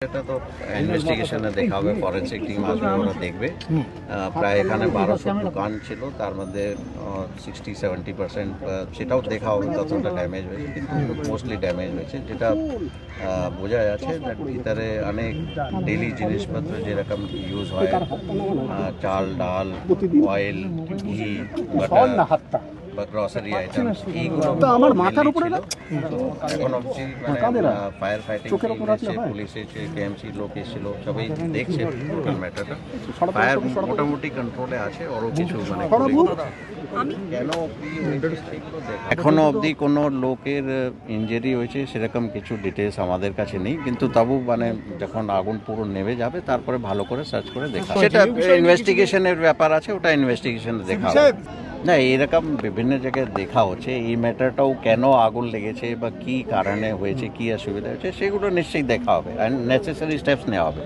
এটা তো ইনভেস্টিগেশনে দেখা হবে ফরেন্সিক টিম আসবে ওরা দেখবে। প্রায় এখানে বারোশো দোকান ছিল তার মধ্যে সিক্সটি সেভেন্টি পার্সেন্ট সেটাও দেখা হবে কতটা ড্যামেজ হয়েছে কিন্তু মোস্টলি ড্যামেজ হয়েছে যেটা বোঝা যাচ্ছে ভিতরে অনেক ডেলি জিনিসপত্র যেরকম ইউজ হয় চাল ডাল অয়েল ঘি বাটার বা গ্রসারি আইটেম এইগুলো তা আমার মাথার উপরে না? এখন অবধি মানে ফায়ার ফাইটিং চোখের উপর এসেছে পুলিশ এসেছে কেএমসি লোক এসেছিল সবাই দেখছে টোটাল ম্যাটারটা ফায়ার মোটামুটি কন্ট্রোলে আছে ওরও কিছু মানে এখনও অবধি কোনো লোকের ইনজুরি হয়েছে সেরকম কিছু ডিটেলস আমাদের কাছে নেই কিন্তু তবু মানে যখন আগুন পুরো নেমে যাবে তারপরে ভালো করে সার্চ করে দেখা সেটা ইনভেস্টিগেশনের ব্যাপার আছে ওটা ইনভেস্টিগেশনে দেখা। না, এরকম বিভিন্ন জায়গায় দেখা হচ্ছে। এই ম্যাটারটাও কেন আগুন লেগেছে বা কি কারণে হয়েছে, কি অসুবিধা হয়েছে, সেগুলো নিশ্চয়ই দেখা হবে। অ্যান্ড নেসেসারি স্টেপস নেওয়া হবে।